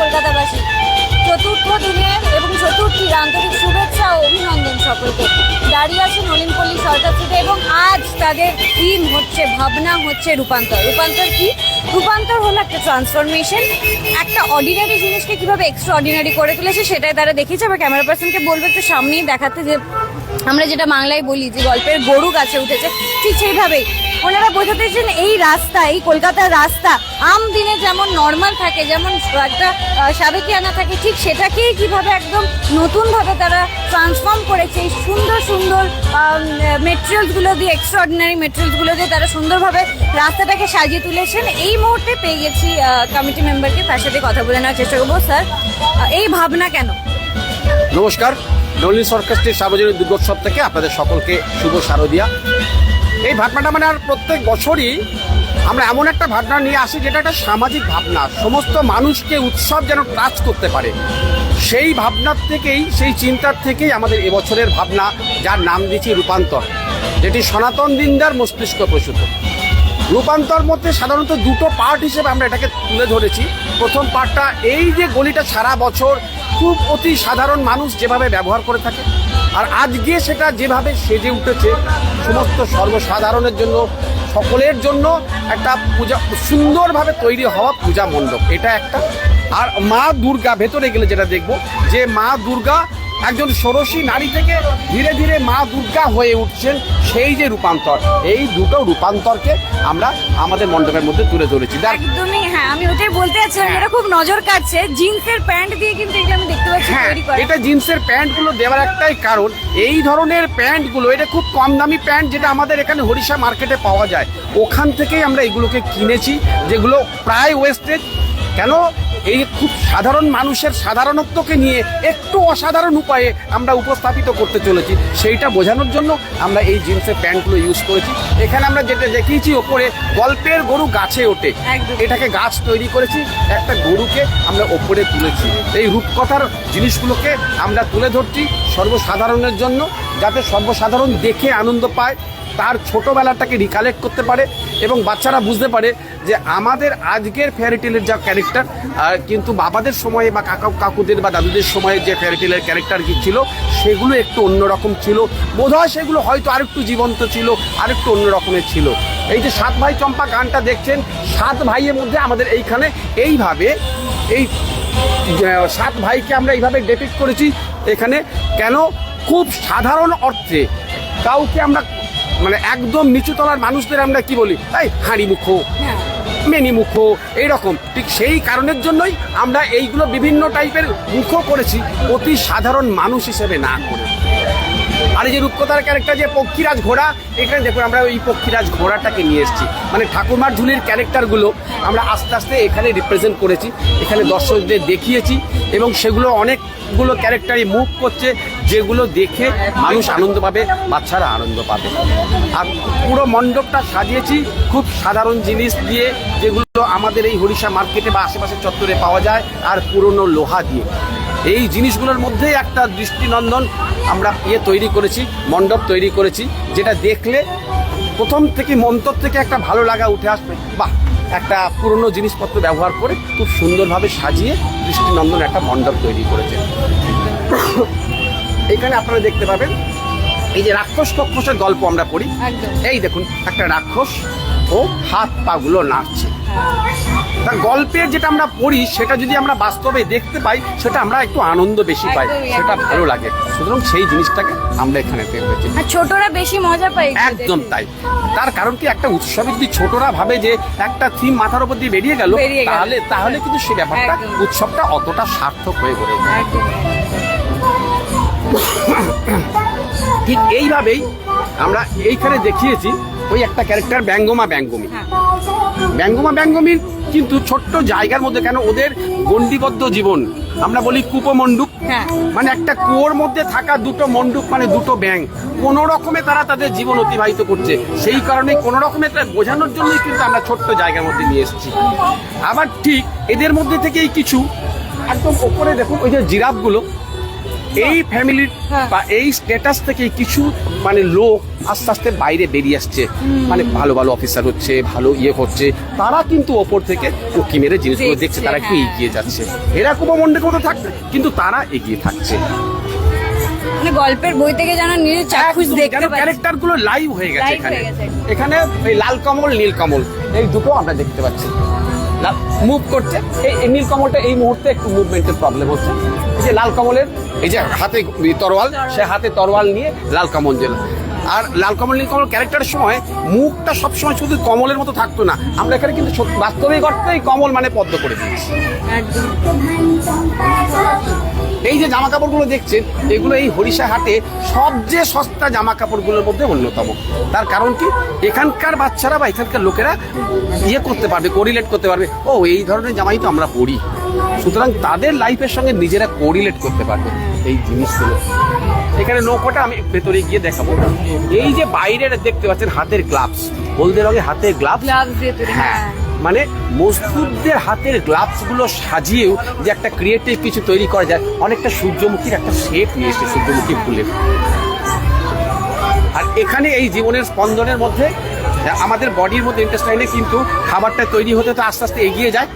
কলকাতাবাসী। চতুর্থ দিনের এবং চতুর্থীর আন্তরিক শুভেচ্ছা ও অভিনন্দন সকলকে। দাঁড়িয়ে আছে নলিনপল্লী সরকার থেকে এবং আজ তাদের থিম হচ্ছে, ভাবনা হচ্ছে রূপান্তর। রূপান্তর কি? রূপান্তর হলো একটা ট্রান্সফরমেশন একটা অর্ডিনারি জিনিসকে কীভাবে এক্সট্রা অর্ডিনারি করে তুলেছে সেটাই তারা দেখিয়েছে। আবার ক্যামেরা পার্সনকে বলবে একটু সামনেই দেখাতে যে, আমরা যেটা বাংলায় বলি যে গল্পের গরু গাছে উঠেছে, ঠিক সেইভাবেই। ওনারা বোঝাতে চাইছেন এই রাস্তা, এই কলকাতার রাস্তা, আম দিনে যেমন নর্মাল থাকে, যেমন একটা সাবেকিয়ানা থাকে, ঠিক সেটাকেই কীভাবে একদম নতুনভাবে তারা ট্রান্সফর্ম করেছে, এই সুন্দর সুন্দর মেটেরিয়ালসগুলো দিয়ে এক্সট্রা অর্ডিনারি মেটেরিয়ালসগুলো দিয়ে তারা সুন্দরভাবে রাস্তাটাকে সাজিয়ে তুলেছেন। এই মুহূর্তে পেয়ে গেছি কমিটি মেম্বারকে তার সাথে কথা বলে নেওয়ার চেষ্টা করব। স্যার এই ভাবনা কেন? নমস্কার, নলিনী সরকারটির সার্বজনীন দুর্গোৎসব থেকে আপনাদের সকলকে শুভ শারদিয়া। এই ভাবনাটা মানে আর প্রত্যেক বছরই আমরা এমন একটা ভাবনা নিয়ে আসি যেটা একটা সামাজিক ভাবনা। সমস্ত মানুষকে উৎসব যেন টাচ করতে পারে। সেই ভাবনার থেকেই, সেই চিন্তার থেকেই আমাদের এবছরের ভাবনা, যার নাম দিয়েছি রূপান্তর, যেটি সনাতন দিনদার মস্তিষ্ক প্রসূত। রূপান্তর মধ্যে সাধারণত দুটো পার্ট হিসেবে আমরা এটাকে তুলে ধরেছি। প্রথম পার্টটা এই যে গলিটা সারা বছর খুব অতি সাধারণ মানুষ যেভাবে ব্যবহার করে থাকে আর আজকে সেটা যেভাবে সেজে উঠেছে, সমস্ত সর্বসাধারণের জন্য, সকলের জন্য একটা পূজা, সুন্দরভাবে তৈরি হওয়া পূজা মণ্ডপ। এটা একটা। আর মা দুর্গা ভেতরে গেলে যেটা দেখব, যে মা দুর্গা একজন ষোড়শী নারী থেকে ধীরে ধীরে মা দুর্গা হয়ে উঠছেন সেই যে রূপান্তর এই দুটো রূপান্তরকে আমরা আমাদের মণ্ডপের মধ্যে তুলে ধরেছি। একদমই হ্যাঁ আমি ওটাই বলতে চাচ্ছিলাম এটা খুব নজর কাটছে জিন্সের প্যান্ট দিয়ে কিন্তু এটা আমি দেখতে পাচ্ছি হ্যাঁ তৈরি করা। এটা জিন্সের প্যান্টগুলো দেওয়ার একটাই কারণ এই ধরনের প্যান্টগুলো এটা খুব কম দামি প্যান্ট যেটা আমাদের এখানে হরিষা মার্কেটে পাওয়া যায়। ওখান থেকেই আমরা এগুলোকে কিনেছি যেগুলো প্রায় ওয়েস্টেজ কেন? এই খুব সাধারণ মানুষের সাধারণত্বকে নিয়ে একটু অসাধারণ উপায়ে আমরা উপস্থাপিত করতে চলেছি। সেইটা বোঝানোর জন্য আমরা এই জিন্সের প্যান্টগুলো ইউজ করেছি। এখানে আমরা যেটা দেখিয়েছি ওপরে গল্পের গরু গাছে ওঠে। এটাকে গাছ তৈরি করেছি। একটা গরুকে আমরা ওপরে তুলেছি। এই রূপকথার জিনিসগুলোকে আমরা তুলে ধরছি সর্বসাধারণের জন্য যাতে সর্বসাধারণ দেখে আনন্দ পায় তার ছোটোবেলাটাকে রিকালেক্ট করতে পারে এবং বাচ্চারা বুঝতে পারে যে আমাদের আজকের ফেয়ারিটেলের যা ক্যারেক্টার কিন্তু বাবাদের সময়ে বা কাকা, কাকুদের বা দাদুদের সময়ে যে ফেয়ারিটেলের ক্যারেক্টার কি ছিল, সেগুলো একটু অন্যরকম ছিল। বোধহয় সেগুলো হয়তো আরেকটু জীবন্ত ছিল, আরেকটু অন্য রকমের ছিল। এই যে সাত ভাই চম্পা গানটা দেখছেন, সাত ভাইয়ের মধ্যে আমাদের এইখানে এইভাবে এই সাত ভাইকে আমরা এইভাবে ডেপিক্ট করেছি এখানে। কেন? খুব সাধারণ অর্থে। কাউকে আমরা মানে একদম নিচু তলার মানুষদের আমরা কি বলি? তাই হাঁড়ি মুখো হ্যাঁ। মেনি মুখো এইরকম। ঠিক সেই কারণের জন্যই আমরা এইগুলো বিভিন্ন টাইপের মুখো করেছি। অতি সাধারণ মানুষ হিসেবে না করে। আর এই যে রূপকথার ক্যারেক্টার যে পক্ষীরাজ ঘোড়া, এখানে দেখুন আমরা ওই পক্ষীরাজ ঘোড়াটাকে নিয়ে এসেছি। মানে ঠাকুমার ঝুলির ক্যারেক্টারগুলো আমরা আস্তে আস্তে এখানে রিপ্রেজেন্ট করেছি, এখানে দর্শকদের দেখিয়েছি এবং সেগুলো অনেকগুলো ক্যারেক্টারই মুভ করছে, যেগুলো দেখে মানুষ আনন্দ পাবে, বাচ্চারা আনন্দ পাবে। আর পুরো মণ্ডপটা সাজিয়েছি, খুব সাধারণ জিনিস দিয়ে, যেগুলো আমাদের এই হরিষা মার্কেটে বা আশেপাশের চত্বরে পাওয়া যায়, আর পুরনো লোহা দিয়ে। এই জিনিসগুলোর মধ্যেই একটা দৃষ্টিনন্দন আমরা ইয়ে তৈরি করেছি মণ্ডপ তৈরি করেছি যেটা দেখলে প্রথম থেকে মন্তর থেকে একটা ভালো লাগা উঠে আসবে। বাহ! একটা পুরনো জিনিসপত্র ব্যবহার করে খুব সুন্দরভাবে সাজিয়ে দৃষ্টিনন্দন একটা মণ্ডপ তৈরি করেছে। এখানে আপনারা দেখতে পাবেন এই যে রাক্ষস পক্ষসের গল্প আমরা পড়ি। এই দেখুন একটা রাক্ষস ও হাত পাগুলো নাড়ছে। তার গল্পের যেটা আমরা পড়ি সেটা যদি আমরা বাস্তবে দেখতে পাই সেটা আমরা একটু আনন্দ বেশি পাই। সেটা ভালো লাগে। সুতরাং সেই জিনিসটাকে আমরা এখানে পেয়ে পেয়েছি ছোটরা বেশি মজা পায় একদম তাই। তার কারণ কি? একটা উৎসবে যদি ছোটরা ভাবে যে একটা থিম মাথার উপর দিয়ে বেরিয়ে গেল তাহলে তাহলে কিন্তু সে ব্যাপারটা উৎসবটা অতটা সার্থক হয়ে। একদম ঠিক এইভাবেই আমরা এইখানে দেখিয়েছি ওই একটা ক্যারেক্টার ব্যঙ্গমা ব্যঙ্গমী। হ্যাঁ। ব্যঙ্গমা ব্যঙ্গমীর কিন্তু ছোট্ট জায়গার মধ্যে কেন ওদের গণ্ডিবদ্ধ জীবন? আমরা বলি কূপমণ্ডুক হ্যাঁ। মানে একটা কুয়োর মধ্যে থাকা দুটো মণ্ডুক মানে দুটো ব্যাং কোনো রকমে তারা তাদের জীবন অতিবাহিত করছে। সেই কারণে কোনো রকমে তারা বোঝানোর জন্যই কিন্তু আমরা ছোট্ট জায়গার মধ্যে নিয়ে এসেছি। আবার ঠিক এদের মধ্যে থেকেই কিছু। একদম ওপরে দেখুন ওই যে জিরাফগুলো। এই ফ্যামিলির। বা এই স্ট্যাটাস থেকে কিছু মানে লোক আস্তে আস্তে বাইরে বেরিয়ে আসছে। মানে ভালো ভালো অফিসার হচ্ছে ভালো ইয়ে হচ্ছে তারা কিন্তু ওপর থেকে উঁকি মেরে জিনিসগুলো দেখছে, তারা একটু হ্যাঁ। এগিয়ে যাচ্ছে। এরকমও মনে মতো থাকছে কিন্তু তারা এগিয়ে থাকছে। মানে গল্পের বই থেকে যেন নিজের চাক্ষুষ দেখতে পাচ্ছি। ক্যারেক্টারগুলো লাইভ হয়ে গেছে এখানে। এখানে এই লাল কমল নীল কমল এই দুটো আমরা দেখতে পাচ্ছি। মুভ করছে। এই নীল কমলটা এই মুহূর্তে একটু মুভমেন্টের প্রবলেম হচ্ছে। এই যে লাল কমলের এই যে হাতে তরোয়াল সে হাতে তরোয়াল নিয়ে লাল কমল জেল। আর লাল কমল নীল কমল ক্যারেক্টারের সময় মুখটা সবসময় শুধু কমলের মতো থাকতো না। আমরা এখানে কিন্তু বাস্তবিক অর্থে কমল মানে পদ্ম করে দিয়েছি। এই যে জামা কাপড়গুলো দেখছেন এগুলো এই হরিষা হাটে সবচেয়ে সস্তা জামা কাপড়গুলোর মধ্যে অন্যতম। তার কারণ কি? এখানকার বাচ্চারা বা এখানকার লোকেরা ইয়ে করতে পারবে কোরিলেট করতে পারবে ও এই ধরনের জামাই তো আমরা পরি। সুতরাং তাদের লাইফের সঙ্গে নিজেরা কোরিলেট করতে পারবে এই জিনিসগুলো। এখানে নৌকোটা আমি ভেতরে গিয়ে দেখাবো। এই যে বাইরের দেখতে পাচ্ছেন হাতের গ্লাভস হলদে রঙের হাতের গ্লাভস হ্যাঁ। হ্যাঁ। মানে মজদুরদের হাতের গ্লাভসগুলো সাজিয়েও যে একটা ক্রিয়েটিভ কিছু তৈরি করা যায়, অনেকটা সূর্যমুখীর একটা শেপ নিয়ে এসছে সূর্যমুখী ফুলের আর এখানে এই জীবনের স্পন্দনের মধ্যে, আমাদের বডির মধ্যে ইন্টেস্টাইনে কিন্তু খাবারটা তৈরি হতে তো আস্তে আস্তে এগিয়ে যায়।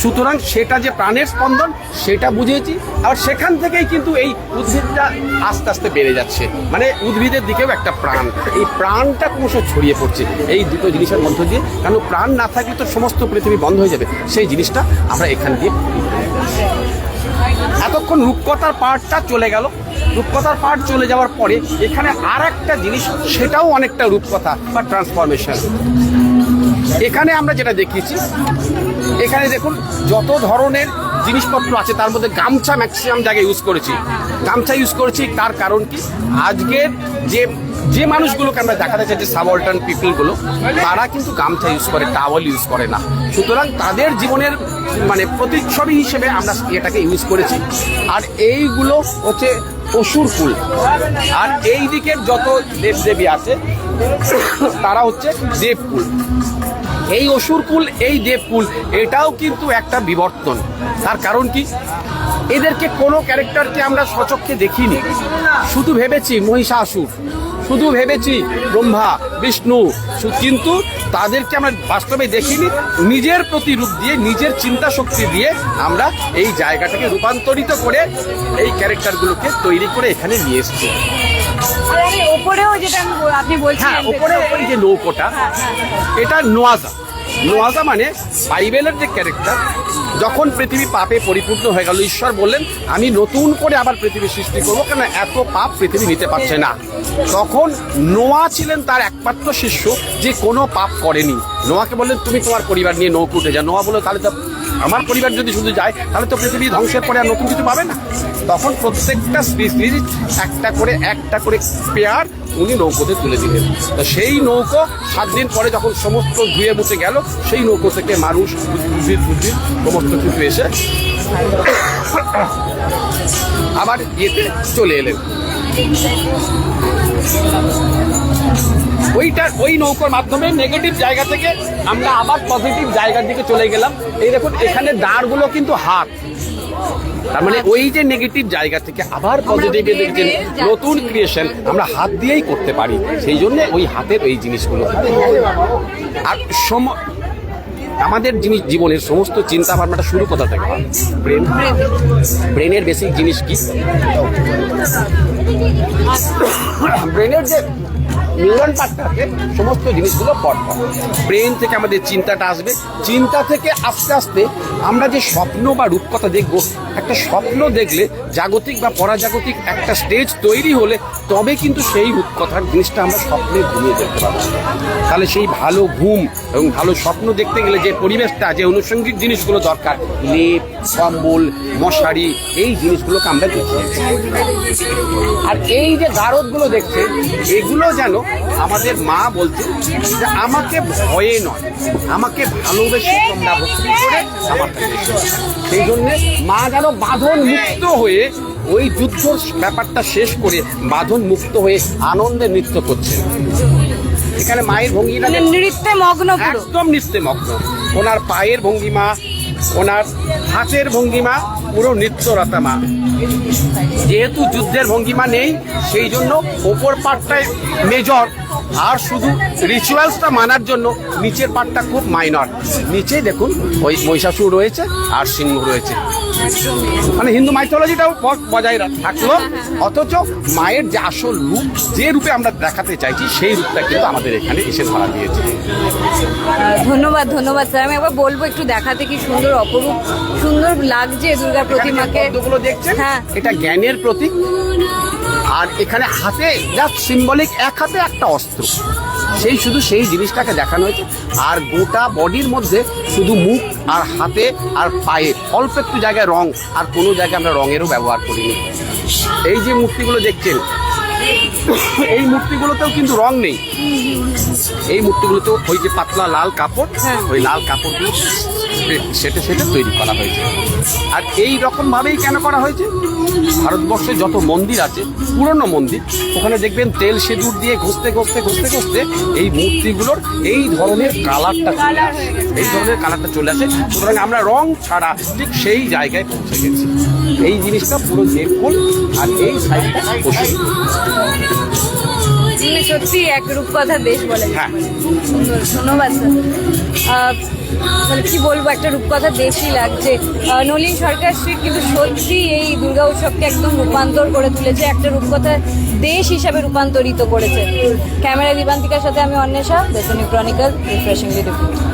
সুতরাং সেটা যে প্রাণের স্পন্দন, সেটা বুঝেছি। আর সেখান থেকেই কিন্তু এই উদ্ভিদটা আস্তে আস্তে বেড়ে যাচ্ছে। মানে উদ্ভিদের দিকেও একটা প্রাণ। এই প্রাণটা ক্রমশ ছড়িয়ে পড়ছে। এই দুটো জিনিসের মধ্য দিয়ে। কারণ প্রাণ না থাকলে তো সমস্ত পৃথিবী বন্ধ হয়ে যাবে। সেই জিনিসটা আমরা এখান দিয়ে এতক্ষণ রূপকথার পার্টটা চলে গেল। রূপকথার পার্ট চলে যাওয়ার পরে এখানে আর একটা জিনিস, সেটাও অনেকটা রূপকথা বা ট্রান্সফরমেশন এখানে আমরা যেটা দেখিয়েছি এখানে দেখুন, যত ধরনের জিনিসপত্র আছে, তার মধ্যে গামছা ম্যাক্সিমাম জায়গায় ইউজ করেছি। গামছা ইউজ করেছি, তার কারণ কি? আজকের যে যে মানুষগুলোকে আমরা দেখাতে চাই যে সাবঅল্টার্ন পিপলগুলো তারা কিন্তু গামছা ইউজ করে টাওয়াল ইউজ করে না। সুতরাং তাদের জীবনের মানে প্রতিচ্ছবি হিসেবে আমরা এটাকে ইউজ করেছি। আর এইগুলো হচ্ছে পশুর ফুল। আর এই দিকের যত দেবদেবী আছে, তারা হচ্ছে দেবকুল। এই অসুরকুল এই দেবকুল এটাও কিন্তু একটা বিবর্তন। তার কারণ কি? এদেরকে কোনো ক্যারেক্টারকে আমরা সচক্ষে দেখিনি। শুধু ভেবেছি মহিষাসুর, শুধু ভেবেছি ব্রহ্মা, বিষ্ণু কিন্তু তাদেরকে আমরা বাস্তবে দেখিনি। নিজের প্রতিরূপ দিয়ে, নিজের চিন্তা শক্তি দিয়ে আমরা এই জায়গাটাকে রূপান্তরিত করে এই ক্যারেক্টারগুলোকে তৈরি করে এখানে নিয়ে এসেছি। যেটা হ্যাঁ ওই যে নৌকোটা হ্যাঁ, হ্যাঁ, এটা নোয়াজা। নোয়াজা মানে বাইবেলের যে ক্যারেক্টার যখন পৃথিবী পাপে পরিপূর্ণ হয়ে গেল ঈশ্বর বললেন আমি নতুন করে আবার পৃথিবী সৃষ্টি করব কেন এত পাপ পৃথিবী নিতে পারছে না। তখন নোয়া ছিলেন তার একমাত্র শিষ্য যে কোনো পাপ করেনি। নোয়াকে বললেন তুমি তোমার পরিবার নিয়ে নৌকো উঠে যাও। নোয়া বলল তাহলে তো আমার পরিবার যদি শুধু যায়, তাহলে তো পৃথিবী ধ্বংসের পরে আর নতুন কিছু পাবে না। তখন প্রত্যেকটা স্পিসিস একটা করে একটা করে পেয়ার উনি নৌকোতে তুলে দিলেন। তো সেই নৌকো সাত দিন পরে যখন সমস্ত ধুয়ে মুছে গেল, সেই নৌকো থেকে মানুষ উদ্ভিদ উদ্ভিদ, সমস্ত কিছু এসে আবার ইয়েতে চলে এলেন। ওইটা ওই নৌকার মাধ্যমে নেগেটিভ জায়গা থেকে আমরা আবার পজিটিভ জায়গার দিকে চলে গেলাম। এই দেখুন এখানে দাঁড়গুলো কিন্তু হাত। তার মানে ওই যে নেগেটিভ জায়গা থেকে আবার পজিটিভ দিয়ে নতুন ক্রিয়েশন আমরা হাত দিয়েই করতে পারি। সেই জন্য ওই হাতের এই জিনিসগুলো। আর সম আমাদের জিনিস জীবনের সমস্ত চিন্তা ভাবনাটা শুরু কোথা থেকে? হয় ব্রেন? ব্রেনের বেসিক জিনিস কি? ব্রেনের যে নিউরন পার্টটাকে সমস্ত জিনিসগুলো পট ব্রেন থেকে আমাদের চিন্তাটা আসবে। চিন্তা থেকে আস্তে আস্তে আমরা যে স্বপ্ন বা রূপকথা দেখব, একটা স্বপ্ন দেখলে জাগতিক বা পরাজাগতিক একটা স্টেজ তৈরি হলে তবে কিন্তু সেই রূপকথার জিনিসটা আমরা স্বপ্নে ঘুমিয়ে দেখতে পাবো। তাহলে সেই ভালো ঘুম এবং ভালো স্বপ্ন দেখতে গেলে যে পরিবেশটা, যে অনুষঙ্গিক জিনিসগুলো দরকার, লেপ, কম্বল, মশারি, এই জিনিসগুলোকে আমরা দেখি। আর এই যে গারদগুলো দেখছেন এগুলো যেন আমাদের মা বলছে যে আমাকে ভয়ে নয় আমাকে ভালোবেসে তোমরা ভক্তি করে আমার সেই জন্য মা যেন বাঁধন মুক্ত হয়ে ওই যুদ্ধ ব্যাপারটা শেষ করে বাঁধন মুক্ত হয়ে আনন্দে নৃত্য করছেন। এখানে মায়ের ভঙ্গিটা মানে নৃত্যে মগ্ন একদম নিস্তে মগ্ন। ওনার পায়ের ভঙ্গিমা ওনার হাতের ভঙ্গিমা পুরো নৃত্যরতা মা যেহেতু যুদ্ধের ভঙ্গিমা নেই, সেই জন্য ওপর পার্টটাই মেজর আর শুধু রিচুয়ালসটা মানার জন্য নিচের পার্টটা খুব মাইনর নিচে দেখুন ওই মহিষাসুর রয়েছে আর সিংহ রয়েছে। মানে হিন্দু মাইথোলজিটাও বজায় থাকল। অথচ মায়ের যে আসল রূপ যে রূপে আমরা দেখাতে চাইছি সেই রূপটা কিন্তু আমাদের এখানে এসে ধরা দিয়েছে। ধন্যবাদ ধন্যবাদ স্যার আমি একবার বলব একটু দেখাতে কি সুন্দর অপরূপ সুন্দর লাগছে দুর্গা প্রতিমাকে। দেখছেন হ্যাঁ। এটা জ্ঞানের প্রতীক। আর এখানে হাতে জাস্ট সিম্বলিক এক হাতে একটা অস্ত্র। সেই শুধু সেই জিনিসটাকে দেখানো হয়েছে। আর গোটা বডির মধ্যে শুধু মুখ আর হাতে আর পায়ে। অল্প একটু জায়গায় রং আর কোনো জায়গায় আমরা রঙেরও ব্যবহার করিনি। এই যে মূর্তিগুলো দেখছেন এই মূর্তিগুলোতেও কিন্তু রং নেই। এই মূর্তিগুলোতেও ওই যে পাতলা লাল কাপড় হ্যাঁ। ওই লাল কাপড়গুলো সেটা সেটা তৈরি করা হয়েছে। আর এই রকম ভাবেই কেন করা হয়েছে? ভারতবর্ষে যত মন্দির আছে পুরনো মন্দির ওখানে দেখবেন তেল সিঁদুর দিয়ে ঘষতে ঘষতে ঘষতে ঘষতে এই মূর্তিগুলোর এই ধরনের কালারটা চলে আসে। এই ধরনের কালারটা চলে আসে। সুতরাং আমরা রং ছাড়া ঠিক সেই জায়গায় পৌঁছে গেছি। এই জিনিসটা পুরো জেরফুল আর এই সাইডটা পশু। মানে সত্যি এক রূপকথা দেশ বলে যেতে হ্যাঁ। সুন্দর ধন্যবাদ স্যার। মানে কি বলব একটা রূপকথা দেশই লাগছে। নলিন সরকার স্ট্রিট কিন্তু সত্যি এই দুর্গা উৎসবকে একদম রূপান্তর করে তুলেছে একটা রূপকথা দেশ হিসাবে রূপান্তরিত করেছে। ক্যামেরা দিবান্তিকার সাথে আমি অন্বেষা বেসনি ক্রনিকল রিফ্রেশিং রিপোর্ট।